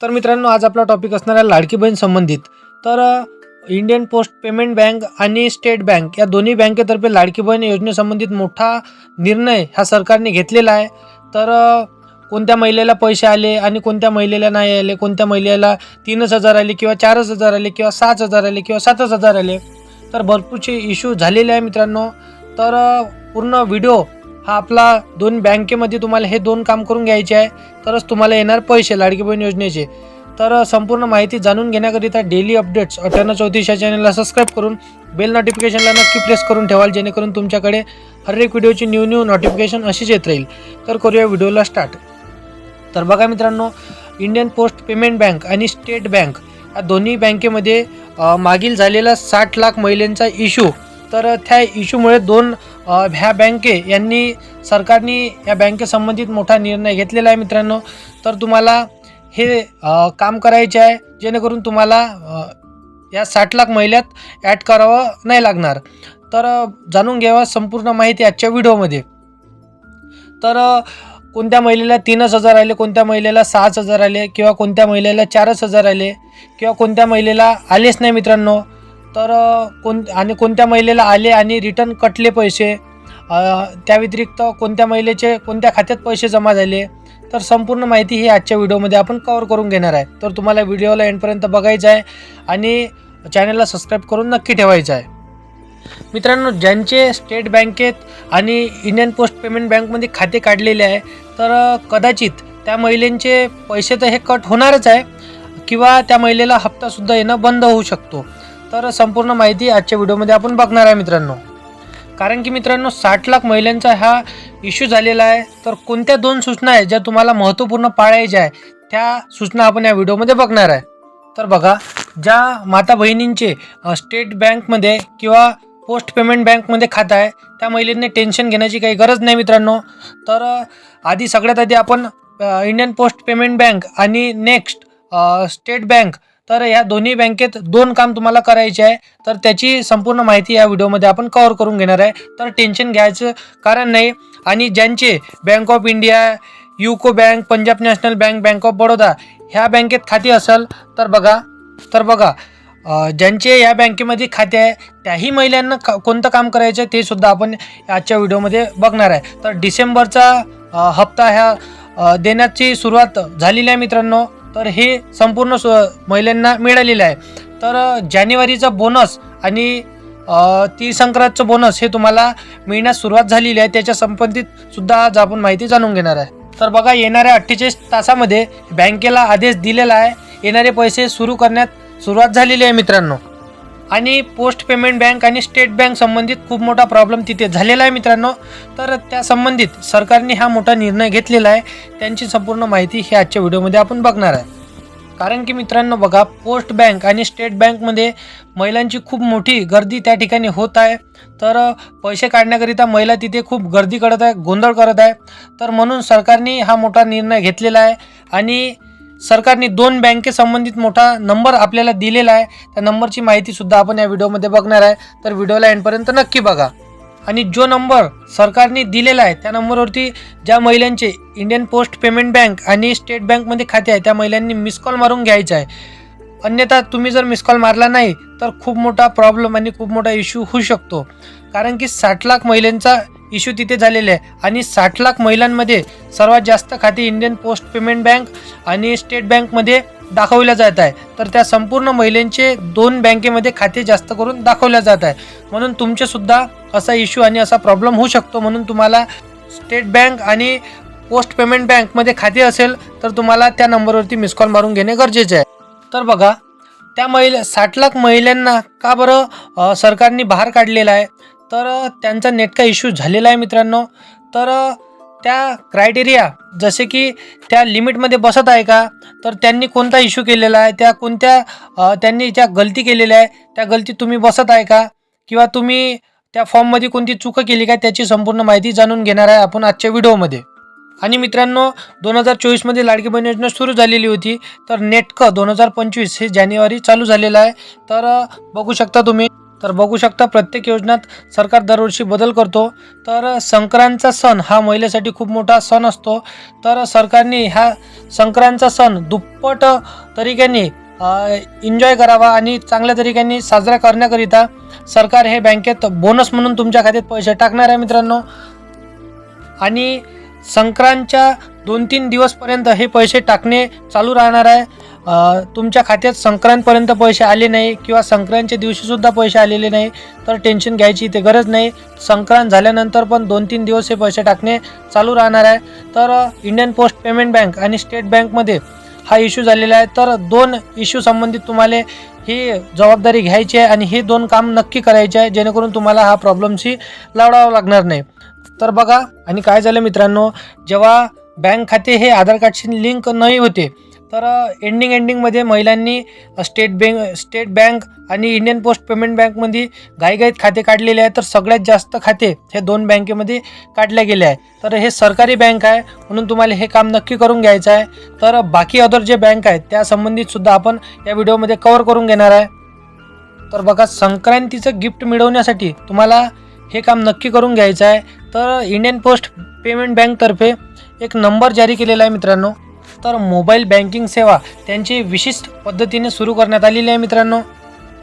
तर मित्रांनो आज आपला टॉपिक असणार आहे लाडकी बहीण संबंधित. तर इंडियन पोस्ट पेमेंट बँक आणि स्टेट बँक या दोन्ही बँकेतर्फे लाडकी बहीण योजनेसंबंधित मोठा निर्णय ह्या सरकारने घेतलेला आहे. तर कोणत्या महिलेला पैसे आले आणि कोणत्या महिलेला नाही आले कोणत्या महिलेला तीनच हजार आले किंवा चारच हजार आले किंवा सात हजार आले किंवा सातच हजार आले. तर भरपूरचे इश्यू झालेले आहे मित्रांनो. तर पूर्ण व्हिडिओ हा आपला दोन बँकेमध्ये तुम्हाला हे दोन काम करून घ्यायचे आहे. तरच तुम्हाला येणार पैसे लाडकी बहीण योजनेचे. तर संपूर्ण माहिती जाणून घेण्याकरिता डेली अपडेट्स अठ्ठ्याण्णव चौतीस या चॅनलला सबस्क्राईब करून बेल नोटिफिकेशनला नक्की प्रेस करून ठेवाल जेणेकरून तुमच्याकडे हर एक व्हिडिओची न्यू न्यू नोटिफिकेशन अशीच येत राहील. तर करूया व्हिडिओला स्टार्ट तर बघा मित्रांनो इंडियन पोस्ट पेमेंट बँक आणि स्टेट बँक या दोन्ही बँकेमध्ये मागील झालेला साठ लाख महिलांचा इश्यू तर त्या इश्यूमुळे दोन ह्या बँके यांनी सरकारने या बँकेसंबंधित मोठा निर्णय घेतलेला आहे मित्रांनो. तर तुम्हाला हे काम करायचे आहे जेणेकरून तुम्हाला या साठ लाख महिन्यात ॲड करावं नाही लागणार. तर जाणून घ्यावा संपूर्ण माहिती आजच्या व्हिडिओमध्ये. तर कोणत्या महिलेला तीनच हजार आले कोणत्या महिलेला सहाच हजार आले किंवा कोणत्या महिलेला चारच हजार आले किंवा कोणत्या महिलेला आलेच नाही मित्रांनो. तर कोण आणि कोणत्या महिलेला आले आणि रिटर्न कटले पैसे? त्या व्यतिरिक्त कोणत्या महिलेचे कोणत्या खात्यात पैसे जमा झाले? तर संपूर्ण माहिती ही आजच्या व्हिडिओमध्ये आपण कवर करून घेणार आहे. तर तुम्हाला व्हिडिओला एंडपर्यंत बघायचं आहे आणि चॅनलला सबस्क्राईब करून नक्की ठेवायचं आहे. मित्रांनो ज्यांचे स्टेट बँकेत आणि इंडियन पोस्ट पेमेंट बँकमध्ये खाते काढलेले आहे तर कदाचित त्या महिलेंचे पैसे तर हे कट होणारच आहे किंवा त्या महिलेला हप्तासुद्धा येणं बंद होऊ शकतो. तर संपूर्ण माहिती आजच्या व्हिडिओमध्ये आपण बघणार आहे मित्रांनो. कारण की मित्रांनो साठ लाख महिलांचा हा इश्यू झालेला आहे. तर कोणत्या दोन सूचना आहेत ज्या तुम्हाला महत्त्वपूर्ण पाळायच्या आहे त्या सूचना आपण या व्हिडिओमध्ये बघणार आहे. तर बघा ज्या माता बहिणींचे स्टेट बँकमध्ये किंवा पोस्ट पेमेंट बँकमध्ये खातं आहे त्या महिलांनी टेन्शन घेण्याची काही गरज नाही मित्रांनो. तर आधी सगळ्यात आधी आपण इंडियन पोस्ट पेमेंट बँक आणि नेक्स्ट स्टेट बँक तर या दोन्ही बँकेत दोन काम तुम्हाला करायचे आहे. तर त्याची संपूर्ण माहिती या व्हिडिओमध्ये आपण कव्हर करून घेणार आहे. तर टेन्शन घ्यायचं कारण नाही. आणि ज्यांचे bank of India UCO bank Punjab national bank bank of Baroda ह्या बँकेत खाते असेल तर बघा तर बघा ज्यांचे या बँकेमध्ये खाते आहे त्याही महिलांना का कोणतं काम करायचं आहे ते सुद्धा आपण आजच्या व्हिडिओमध्ये बघणार आहे. तर डिसेंबरचा हप्ता ह्या देण्याची सुरुवात झालेली आहे मित्रांनो. तर हे संपूर्ण सु महिलांना मिळालेलं आहे. तर जानेवारीचा बोनस आणि ती तीळ संक्रांतचं बोनस हे तुम्हाला मिळण्यास सुरुवात झालेली आहे. त्याच्या संबंधित सुद्धा आज आपण माहिती जाणून घेणार आहे. तर बघा येणाऱ्या अठ्ठेचाळीस तासामध्ये बँकेला आदेश दिलेला आहे. येणारे पैसे सुरू करण्यात सुरुवात झालेली आहे मित्रांनो. आणि पोस्ट पेमेंट बँक आणि स्टेट बँक संबंधित खूप मोठा प्रॉब्लेम तिथे झालेला आहे मित्रांनो. तर त्या संबंधित सरकारने हा मोठा निर्णय घेतलेला आहे. त्यांची संपूर्ण माहिती ही आजच्या व्हिडिओमध्ये आपण बघणार आहे. कारण की मित्रांनो बघा पोस्ट बँक आणि स्टेट बँकमध्ये महिलांची खूप मोठी गर्दी त्या ठिकाणी होत आहे. तर पैसे काढण्याकरिता महिला तिथे खूप गर्दी करत आहे गोंधळ करत आहे. तर म्हणून सरकारने हा मोठा निर्णय घेतलेला आहे. आणि सरकारने दोन बँकेसंबंधित मोठा नंबर आपल्याला दिलेला आहे. त्या नंबरची माहितीसुद्धा आपण या व्हिडिओमध्ये बघणार आहे. तर व्हिडिओला एंडपर्यंत नक्की बघा. आणि जो नंबर सरकारने दिलेला आहे त्या नंबरवरती ज्या महिलांचे इंडियन पोस्ट पेमेंट बँक आणि स्टेट बँकमध्ये खाते आहे त्या महिलांनी मिस कॉल मारून घ्यायचा आहे. अन्यथा तुम्ही जर मिस कॉल मारला नाही तर खूप मोठा प्रॉब्लेम आणि खूप मोठा इश्यू होऊ शकतो. कारण की साठ लाख महिलांचा इश्यू तिथे झालेले आहे. आणि साठ लाख महिलांमध्ये सर्वात जास्त खाते इंडियन पोस्ट पेमेंट बँक आणि स्टेट बँकमध्ये दाखवल्या जात आहे. तर त्या संपूर्ण महिलांचे दोन बँकेमध्ये खाते जास्त करून दाखवल्या जात आहे. म्हणून तुमचेसुद्धा असा इश्यू आणि असा प्रॉब्लेम होऊ शकतो. म्हणून तुम्हाला स्टेट बँक आणि पोस्ट पेमेंट बँकमध्ये खाते असेल तर तुम्हाला त्या नंबरवरती मिस कॉल मारून घेणे गरजेचे आहे. तर बघा त्या महिला साठ लाख महिलांना का बरं सरकारने बाहेर काढलेला आहे? तर त्यांचा नेटका इश्यू झालेला आहे मित्रांनो? तर त्या क्रायटेरिया जसे की त्या लिमिटमध्ये बसत आहे का? तर त्यांनी कोणता इश्यू केलेला आहे? त्या कोणत्या त्यांनी ज्या गलती केलेल्या आहे त्या गलती तुम्ही बसत आहे का? किंवा तुम्ही त्या फॉर्ममध्ये कोणती चुकं केली का? त्याची संपूर्ण माहिती जाणून घेणार आहे आपण आजच्या व्हिडिओमध्ये आणि मित्रांनो दोन हजार चोवीसमध्ये लाडकी बहीण योजना सुरू झालेली होती. तर नेटकं दोन हजार पंचवीस हे जानेवारी चालू झालेलं आहे. तर बघू शकता तुम्ही तर बघू शकता प्रत्येक योजनात सरकार दरवर्षी बदल करतो. तर संक्रांतचा सण हा महिलेसाठी खूप मोठा सण असतो. तर सरकारने ह्या संक्रांतचा सण दुप्पट तरीक्याने एन्जॉय करावा आणि चांगल्या तरीक्याने साजरा करण्याकरिता सरकार हे बँकेत बोनस म्हणून तुमच्या खात्यात पैसे टाकणार आहे मित्रांनो. आणि संक्रांतच्या दोन तीन दिवसपर्यंत हे पैसे टाकणे चालू राहणार आहे. तुमच्या खात्यात संक्रांतपर्यंत पैसे आले नाही किंवा संक्रांतच्या दिवशीसुद्धा पैसे आलेले नाही तर टेन्शन घ्यायची ते गरज नाही. संक्रांत झाल्यानंतर पण दोन तीन दिवस हे पैसे टाकणे चालू राहणार आहे. तर इंडियन पोस्ट पेमेंट बँक आणि स्टेट बँकमध्ये हा इश्यू झालेला आहे. तर दोन इश्यू संबंधित तुम्हाला ही जबाबदारी घ्यायची आहे आणि हे दोन काम नक्की करायचे आहे जेणेकरून तुम्हाला हा प्रॉब्लेमशी लढावं लागणार नाही. तर बघा आणि काय झालं मित्रांनो जेव्हा बँक खाते हे आधार कार्डशी लिंक नाही होते तर एंडिंग एंडिंगमध्ये महिलांनी स्टेट बँक स्टेट बँक आणि इंडियन पोस्ट पेमेंट बँकमध्ये घाईघाईत खाते काढलेले आहे. तर सगळ्यात जास्त खाते हे दोन बँकेमध्ये काढले गेले आहे. तर हे सरकारी बँक आहे म्हणून तुम्हाला हे काम नक्की करून घ्यायचं आहे. तर बाकी अदर जे बँक आहेत त्या सुद्धा आपण या व्हिडिओमध्ये कवर करून घेणार आहे. तर बघा संक्रांतीचं गिफ्ट मिळवण्यासाठी तुम्हाला हे काम नक्की करून घ्यायचं आहे. तर इंडियन पोस्ट पेमेंट बँकतर्फे एक नंबर जारी केलेला आहे मित्रांनो. तर मोबाईल बँकिंग सेवा त्यांची विशिष्ट पद्धतीने सुरू करण्यात आलेली आहे मित्रांनो.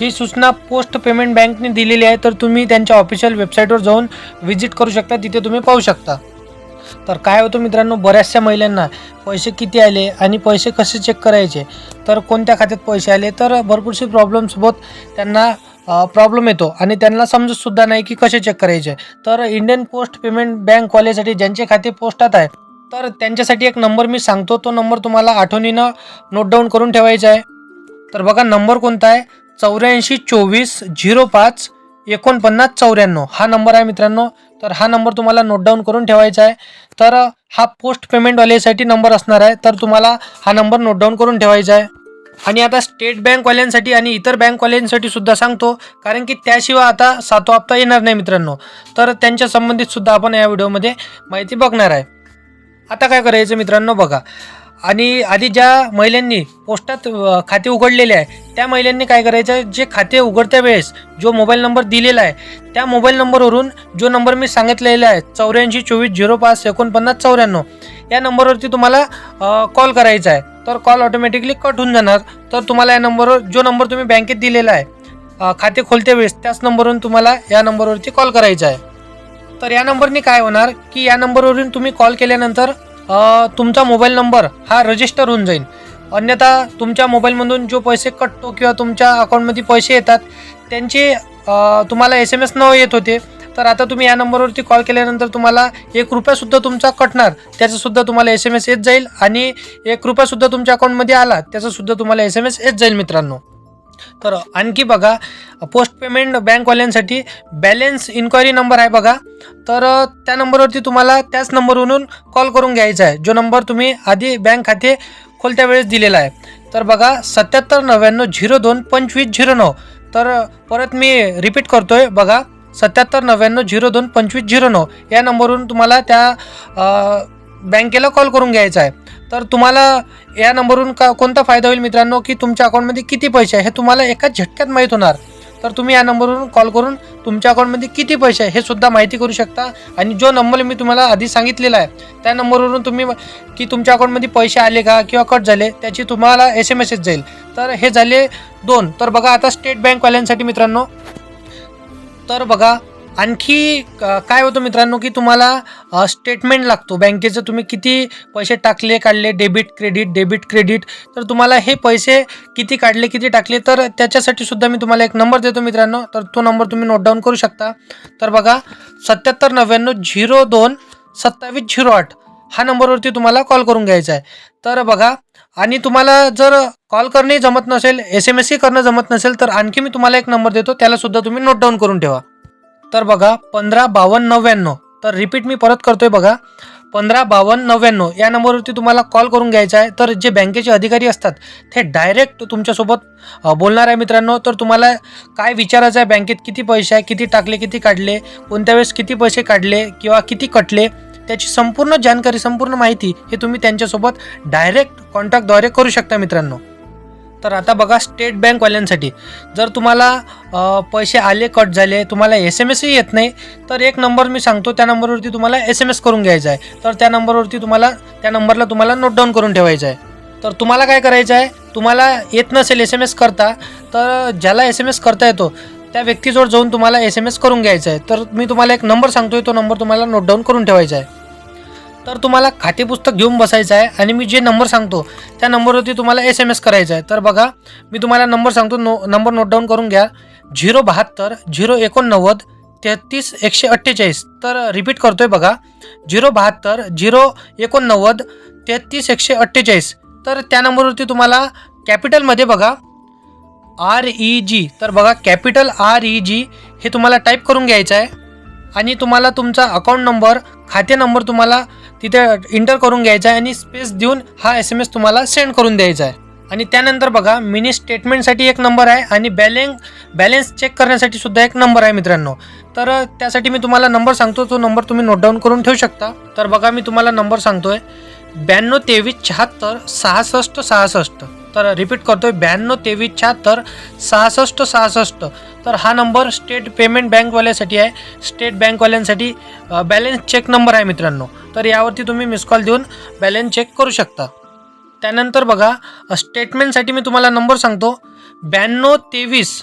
ही सूचना पोस्ट पेमेंट बँकने दिलेली आहे. तर तुम्ही त्यांच्या ऑफिशियल वेबसाईटवर जाऊन व्हिजिट करू शकता. तिथे तुम्ही पाहू शकता. तर काय होतं मित्रांनो बऱ्याचशा महिलांना पैसे किती आले आणि पैसे कसे चेक करायचे? तर कोणत्या खात्यात पैसे आले? तर भरपूरशी प्रॉब्लेमसोबत त्यांना प्रॉब्लेम येतो. आणि त्यांना समजतसुद्धा नाही की कसे चेक करायचे. तर इंडियन पोस्ट पेमेंट बँकवाल्यासाठी ज्यांचे खाते पोस्टात आहे तर त्यांच्यासाठी एक नंबर मी सांगतो. तो नंबर तुम्हाला आठवणीनं नोट डाऊन करून ठेवायचा आहे. तर बघा नंबर कोणता आहे? चौऱ्याऐंशी चोवीस झिरो पाच एकोणपन्नास चौऱ्याण्णव. हा नंबर आहे मित्रांनो. तर हा नंबर तुम्हाला नोट डाऊन करून ठेवायचा आहे. तर हा पोस्ट पेमेंटवाल्यासाठी नंबर असणार आहे. तर तुम्हाला हा नंबर नोट डाऊन करून ठेवायचा आहे. आणि आता स्टेट बँकवाल्यांसाठी आणि इतर बँकवाल्यांसाठी सुद्धा सांगतो कारण की त्याशिवाय आता सातवा हप्ता येणार नाही मित्रांनो. तर त्यांच्या संबंधित सुद्धा आपण या व्हिडिओमध्ये माहिती बघणार आहे. आता काय करायचं मित्रांनो बघा. आणि आधी ज्या महिलांनी पोस्टात खाते उघडलेले आहे त्या महिलांनी काय करायचं जे खाते उघडत्या वेळेस जो मोबाईल नंबर दिलेला आहे त्या मोबाईल नंबरवरून जो नंबर मी सांगितलेला आहे चौऱ्याऐंशी चोवीस झिरो पाच एकोणपन्नास चौऱ्याण्णव या नंबरवरती तुम्हाला कॉल करायचा आहे. तर कॉल ऑटोमॅटिकली कट होऊन जाणार. तर तुम्हाला या नंबरवर जो नंबर तुम्ही बँकेत दिलेला आहे खाते खोलत्या वेळेस त्याच नंबरवरून तुम्हाला या नंबरवरती कॉल करायचा आहे. तर या नंबरने काय होणार? की या नंबरवरून तुम्ही कॉल केल्यानंतर तुमचा मोबाईल नंबर हा रजिस्टर होऊन जाईल. अन्यथा तुमच्या मोबाईलमधून जो पैसे कटतो किंवा तुमच्या अकाउंटमध्ये पैसे येतात त्यांचे तुम्हाला एस एम एस न येत होते. तर आता तुम्ही या नंबरवरती कॉल केल्यानंतर तुम्हाला एक रुपयासुद्धा तुमचा कटणार. त्याचंसुद्धा तुम्हाला एस एम एस येत जाईल आणि एक रुपयासुद्धा तुमच्या अकाउंटमध्ये आला त्याचंसुद्धा तुम्हाला एस एम एस येत जाईल मित्रांनो. तर आणखी बघा पोस्ट पेमेंट बँकवाल्यांसाठी बॅलेन्स इन्क्वायरी नंबर आहे बघा. तर त्या नंबरवरती तुम्हाला त्याच नंबरवरून कॉल करून घ्यायचा आहे. जो नंबर तुम्ही आधी बँक खाते खोलत्या वेळेस दिलेला आहे. तर बघा सत्याहत्तर नव्याण्णव झिरो दोन पंचवीस झिरो नऊ. तर परत मी रिपीट करतो आहे बघा सत्याहत्तर नव्याण्णव झिरो दोन पंचवीस झिरो नऊ या नंबरवरून तुम्हाला त्या बँकेला कॉल करून घ्यायचा आहे. तर तुम्हाला या नंबरवरून का कोणता फायदा होईल मित्रांनो की तुमच्या अकाउंटमध्ये किती पैसे आहे हे तुम्हाला एकाच झटक्यात माहीत होणार. तर तुम्ही या नंबरवरून कॉल करून तुमच्या अकाउंटमध्ये किती पैसे आहे हे सुद्धा माहिती करू शकता. आणि जो नंबर मी तुम्हाला आधी सांगितलेला आहे त्या नंबरवरून तुम्ही की तुमच्या अकाउंटमध्ये पैसे आले का किंवा कट झाले त्याची तुम्हाला एस एम एस जाईल. तर हे झाले दोन. तर बघा आता स्टेट बँकवाल्यांसाठी मित्रांनो तर बघा आणखी क- काय होतं मित्रांनो की तुम्हाला स्टेटमेंट लागतो. बँकेचं तुम्ही किती पैसे टाकले काढले डेबिट क्रेडिट डेबिट क्रेडिट तर तुम्हाला हे पैसे किती काढले किती टाकले तर त्याच्यासाठी सुद्धा मी तुम्हाला एक नंबर देतो मित्रांनो. तर तो नंबर तुम्ही नोट डाऊन करू शकता. तर बघा सत्याहत्तर नव्याण्णव झिरो दोन सत्तावीस झिरो आठ. हा नंबरवरती तुम्हाला कॉल करून घ्यायचा आहे. तर बघा आणि तुम्हाला जर कॉल करणे जमत नसेल एस एम एसही करणं जमत नसेल तर आणखी मी तुम्हाला एक नंबर देतो त्यालासुद्धा तुम्ही नोट डाऊन करून ठेवा. तर बघा पंधरा बावन्न नव्याण्णव. तर रिपीट मी परत करतोय बघा. पंधरा बावन्न नव्याण्णव. या नंबरवरती तुम्हाला कॉल करून घ्यायचा आहे. तर जे बँकेचे अधिकारी असतात ते डायरेक्ट तुमच्यासोबत बोलणार आहे मित्रांनो. तर तुम्हाला काय विचारायचं आहे बँकेत किती पैसे आहे किती टाकले किती काढले कोणत्या वेळेस किती पैसे काढले किंवा किती कटले त्याची संपूर्ण जानकारी संपूर्ण माहिती हे तुम्ही त्यांच्यासोबत डायरेक्ट कॉन्टॅक्टद्वारे करू शकता मित्रांनो. तर आता बघा स्टेट बँकवाल्यांसाठी जर तुम्हाला पैसे आले कट झाले तुम्हाला एस एम एसही येत नाही तर एक नंबर मी सांगतो त्या नंबरवरती तुम्हाला एस एम एस करून घ्यायचा आहे. तर त्या नंबरवरती तुम्हाला त्या नंबरला तुम्हाला नोट डाऊन करून ठेवायचं आहे. तर तुम्हाला काय करायचं आहे? तुम्हाला येत नसेल एस एम एस करता तर ज्याला एस एम एस करता येतो त्या व्यक्तीजवळ जाऊन तुम्हाला एस एम एस करून घ्यायचा आहे. तर मी तुम्हाला एक नंबर सांगतोय तो नंबर तुम्हाला नोट डाऊन करून ठेवायचा आहे. तर तुम्हाला खाते पुस्तक घेऊन बसायचं आहे आणि मी जे नंबर सांगतो त्या नंबरवरती तुम्हाला एस एम एस करायचा आहे. तर बघा मी तुम्हाला नंबर सांगतो नो नंबर नोट डाऊन करून घ्या. झिरो बहात्तर झिरो एकोणनव्वद तेहतीस एकशे अठ्ठेचाळीस. तर रिपीट करतोय बघा. झिरो बहात्तर झिरो एकोणनव्वद तेहतीस एकशे अठ्ठेचाळीस. तर त्या नंबरवरती तुम्हाला कॅपिटलमध्ये बघा. आर ई जी तर बघा कॅपिटल आर ई जी हे तुम्हाला टाईप करून घ्यायचं आहे. आणि तुम्हाला तुमचा अकाउंट नंबर खाते नंबर तुम्हाला तिथे इंटर करून घ्यायचा आहे आणि स्पेस देऊन हा एस एम एस तुम्हाला सेंड करून द्यायचा आहे. आणि त्यानंतर बघा मिनी स्टेटमेंटसाठी एक नंबर आहे आणि बॅलेन्स बॅलेन्स चेक करण्यासाठी सुद्धा एक नंबर आहे मित्रांनो. तर त्यासाठी मी तुम्हाला नंबर सांगतो तो नंबर तुम्ही नोट डाऊन करून ठेवू शकता. तर बघा मी तुम्हाला नंबर सांगतोय. ब्याण्णव तेवीस शहात्तर सहासष्ट सहासष्ट. तर रिपीट करतोय ब्याण्णव तेवीस शहात्तर सहासष्ट सहासष्ट. तर हा नंबर स्टेट पेमेंट बँकवाल्यासाठी आहे. स्टेट बँकवाल्यांसाठी बॅलन्स चेक नंबर आहे मित्रांनो. तर यावरती तुम्ही मिस कॉल देऊन बॅलन्स चेक करू शकता. त्यानंतर बघा स्टेटमेंटसाठी मी तुम्हाला नंबर सांगतो. ब्याण्णव तेवीस.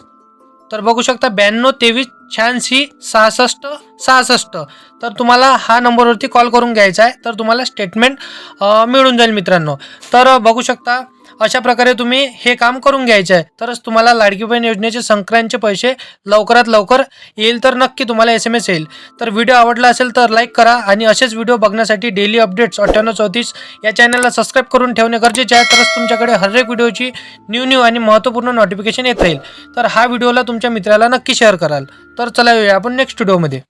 तर बघू शकता ब्याण्णव तेवीस शहाऐंशी सहासष्ट सहासष्ट. तर तुम्हाला हा नंबरवरती कॉल करून घ्यायचा आहे. तर तुम्हाला स्टेटमेंट मिळून जाईल मित्रांनो. तर बघू शकता अशा प्रकारे तुम्ही हे काम करून घ्यायचे आहे. तरच तुम्हाला लाडकी बहीण योजनेचे संक्रांतचे पैसे लवकरात लवकर येईल तर नक्की तुम्हाला एस एम एस येईल. तर व्हिडिओ आवडला असेल तर लाईक करा आणि असेच व्हिडिओ बघण्यासाठी डेली अपडेट्स अठ्ठ्याण्णव चौतीस या चॅनलला सबस्क्राईब करून ठेवणे गरजेचे आहे. तरच तुमच्याकडे हर एक व्हिडिओची न्यू न्यू आणि महत्त्वपूर्ण नोटिफिकेशन येत राहील. तर हा व्हिडिओला तुमच्या मित्राला नक्की शेअर कराल. तर चला येऊया आपण नेक्स्ट व्हिडिओमध्ये